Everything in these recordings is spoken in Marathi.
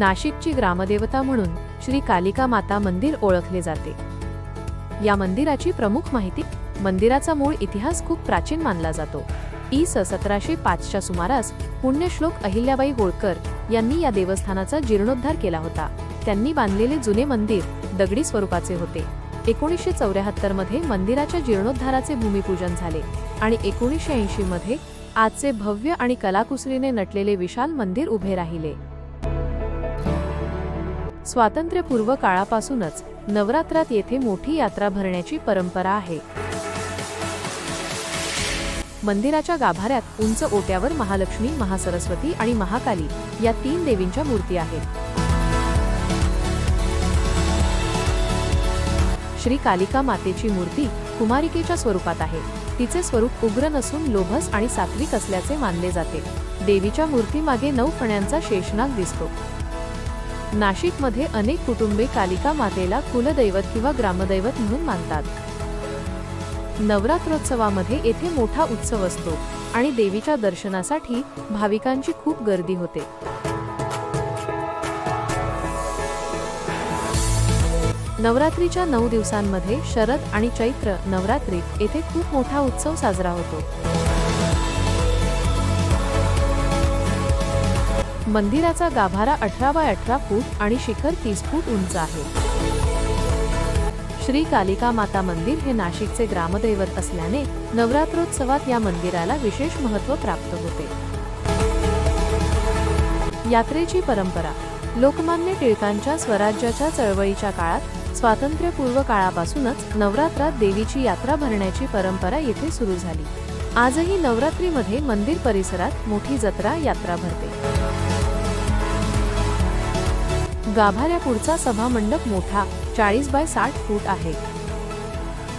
नाशिकची ग्रामदेवता म्हणून श्री कालिका माता मंदिर ओळखले जाते. या मंदिराची प्रमुख माहिती मंदिराचा मूळ इतिहास खूप प्राचीन मानला जातो. ई स सतराशे पाचच्या सुमारास पुण्यश्लोक अहिल्याबाई होळकर यांनी या देवस्थानाचा जीर्णोद्धार केला होता. त्यांनी बांधलेले जुने मंदिर दगडी स्वरूपाचे होते. एकोणीसशे चौऱ्याहत्तरमध्ये मंदिराच्या जीर्णोद्धाराचे भूमिपूजन झाले आणि एकोणीसशे ऐंशी मध्ये आजचे भव्य आणि कलाकुसरीने नटलेले विशाल मंदिर उभे राहिले. स्वातंत्र्यपूर्व काळापासूनच नवरात्रात येथे मोठी यात्रा भरण्याची परंपरा आहे. मंदिराच्या गाभाऱ्यात उंच ओट्यावर महालक्ष्मी महासरस्वती आणि महाकाली या तीन देवींच्या मूर्ती आहेत. श्री कालिका मातेची मूर्ती कुमारिकेच्या स्वरूपात आहे. तिचे स्वरूप उग्र नसून लोभस आणि सात्विक असल्याचे मानले जाते. देवीच्या मूर्तीमागे नऊ फण्यांचा शेषनाग दिसतो. नाशिकमध्ये अनेक कुटुंबे कालिका मातेला कुलदैवत किंवा ग्रामदैवत म्हणून मानतात. नवरात्रोत्सवामध्ये येथे मोठा उत्सव असतो आणि देवीच्या दर्शनासाठी भाविकांची खूप गर्दी होते. नवरात्रीच्या नऊ दिवसांमध्ये शरद आणि चैत्र नवरात्रीत येथे खूप मोठा उत्सव साजरा होतो. मंदिराचा गाभारा अठरा बाय अठरा फूट आणि शिखर तीस फूट उंच आहे. श्री कालिका माता मंदिर हे नाशिकचे ग्रामदैवत असल्याने नवरात्रोत्सवात या मंदिराला विशेष महत्त्व प्राप्त होते. यात्रेची परंपरा लोकमान्य टिळकांच्या स्वराज्याच्या चळवळीच्या काळात स्वातंत्र्यपूर्व काळापासूनच नवरात्रात देवीची यात्रा भरण्याची परंपरा येथे सुरू झाली. आजही नवरात्रीमध्ये मंदिर परिसरात मोठी जत्रा यात्रा भरते. गाभाऱ्यापुढचा सभामंडप मोठा चाळीस बाय साठ फूट आहे.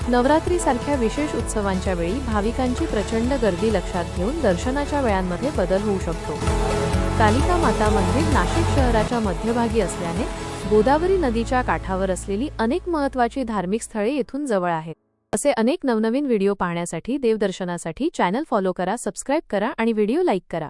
नवरात्रीसारख्या विशेष उत्सवांच्या वेळी भाविकांची प्रचंड गर्दी लक्षात घेऊन दर्शनाच्या वेळांमध्ये बदल होऊ शकतो. कालिका माता मंदिर नाशिक शहराच्या मध्यभागी असल्याने गोदावरी नदीच्या काठावर असलेली अनेक महत्त्वाची धार्मिक स्थळे येथून जवळ आहेत. असे अनेक नवनवीन व्हिडिओ पाहण्यासाठी देवदर्शनासाठी चॅनल फॉलो करा सबस्क्राईब करा आणि व्हिडिओ लाईक करा.